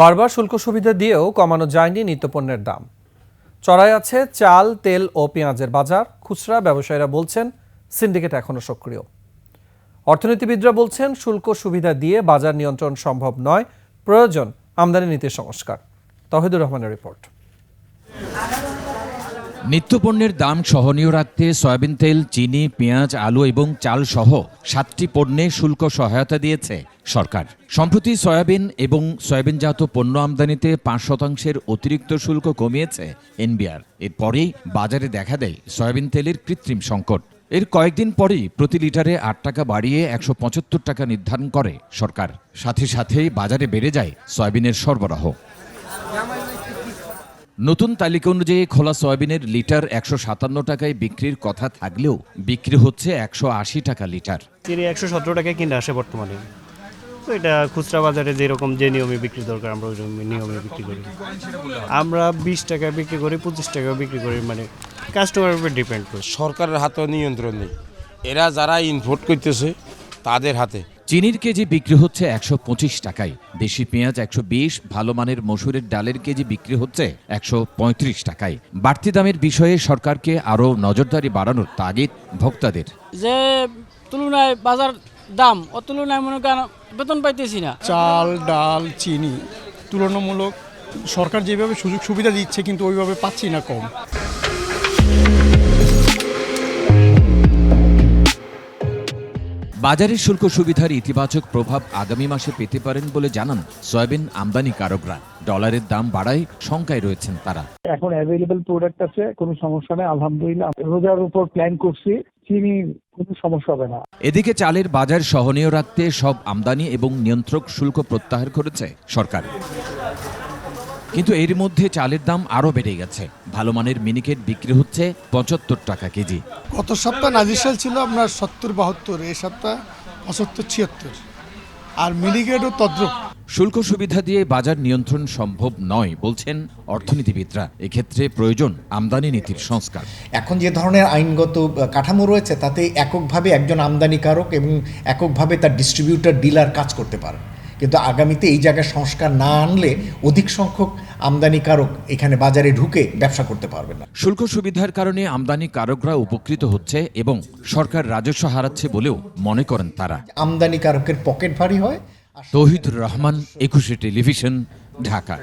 বারবার শুল্ক সুবিধা দিয়েও কমানো যায়নি নিত্যপণ্যের দাম। চড়াই আছে চাল, তেল ও পেঁয়াজের বাজার। খুচরা ব্যবসায়ীরা বলছেন, সিন্ডিকেট এখনও সক্রিয়। অর্থনীতিবিদরা বলছেন, শুল্ক সুবিধা দিয়ে বাজার নিয়ন্ত্রণ সম্ভব নয়। প্রয়োজন আমদানি নীতির সংস্কার। তহিদুর রহমানের রিপোর্ট। নিত্যপণ্যের দাম সহনীয় রাখতে সয়াবিন তেল, চিনি, পেঁয়াজ, আলু এবং চাল সহ সাতটি পণ্যে শুল্ক সহায়তা দিয়েছে সরকার। সম্প্রতি সয়াবিন এবং সয়াবিনজাত পণ্য আমদানিতে পাঁচ শতাংশের অতিরিক্ত শুল্ক কমিয়েছে এনবিআর। এরপরেই বাজারে দেখা দেয় সয়াবিন তেলের কৃত্রিম সংকট। এর কয়েকদিন পরেই প্রতি লিটারে আট টাকা বাড়িয়ে একশো পঁচাত্তর টাকা নির্ধারণ করে সরকার। সাথে সাথেই বাজারে বেড়ে যায় সয়াবিনের সরবরাহ। নতুন তালিকা অনুযায়ী খোলা সয়াবিনের লিটার একশো সাতান্ন টাকায় বিক্রির কথা থাকলেও বিক্রি হচ্ছে একশো আশি টাকা লিটার। চিনি একশো সতেরো টাকায় কিনে আসে বর্তমানে। তো এটা খুচরা বাজারে যেরকম যে নিয়মে বিক্রি দরকার আমরা ওই রকম নিয়মে বিক্রি করি। আমরা বিশ টাকায় বিক্রি করি পঁচিশ টাকায় বিক্রি করি মানে কাস্টমারের উপর ডিপেন্ড করে। সরকারের হাতেও নিয়ন্ত্রণ নেই। এরা যারা ইনভোট করতেছে তাদের হাতে। চিনির কেজি বিক্রি হচ্ছে একশো পঁচিশ টাকায়। দেশি পেঁয়াজ একশো বিশ ভালো মানের মসুরের ডালের কেজি বিক্রি হচ্ছে একশো পঁয়ত্রিশ টাকায়। বাড়তি দামের বিষয়ে সরকারকে আরও নজরদারি বাড়ানোর তাগিদ ভোক্তাদের। যে তুলনায় বাজার দাম ও তুলনায় মনে করেন বেতন পাইতেছি না। চাল ডাল চিনি তুলনামূলক সরকার যেভাবে সুযোগ সুবিধা দিচ্ছে কিন্তু ওইভাবে পাচ্ছি না কম। বাজারের শুল্ক সুবিধার ইতিবাচক প্রভাব আগামী মাসে পেতে পারেন বলে জানান সয়াবিন আমদানিকারকরা ডলারের দাম বাড়ায় শঙ্কায় রয়েছেন তারা। এখন অ্যাভেলেবল প্রোডাক্ট আছে কোনো সমস্যা নেই আলহামদুলিল্লাহ। রোজার উপর প্ল্যান করছি চিনি কোনো সমস্যা হবে না। এদিকে চালের বাজার সহনীয় রাখতে সব আমদানি এবং নিয়ন্ত্রক শুল্ক প্রত্যাহার করেছে সরকার। কিন্তু এর মধ্যে চালের দাম আরও বেড়ে গেছে। ভালো মানের মিনিকেট বিক্রি হচ্ছে পঁচাত্তর টাকা কেজি। গত সপ্তাহ নাজিসাল ছিল আপনার সত্তর বাহাত্তর এই সপ্তাহ পঁচাত্তর ছিয়াত্তর। আর মিনিগেটও তদ্রুপ। শুল্ক সুবিধা দিয়ে বাজার নিয়ন্ত্রণ সম্ভব নয় বলছেন অর্থনীতিবিদরা। এক্ষেত্রে প্রয়োজন আমদানি নীতির সংস্কার। এখন যে ধরনের আইনগত কাঠামো রয়েছে তাতে এককভাবে একজন আমদানিকারক এবং এককভাবে তার ডিস্ট্রিবিউটার ডিলার কাজ করতে পারে কিন্তু আগামীতে এই জায়গায় সংস্কার না আনলে অধিক সংখ্যক আমদানিকারক এখানে বাজারে ঢুকে ব্যবসা করতে পারবে না। শুল্ক সুবিধার কারণে আমদানি কারকরা উপকৃত হচ্ছে এবং সরকার রাজস্ব হারাচ্ছে বলেও মনে করেন তারা। আমদানিকারকের পকেট ভারী হয়। তহিদুর রহমান একুশে টেলিভিশন ঢাকা।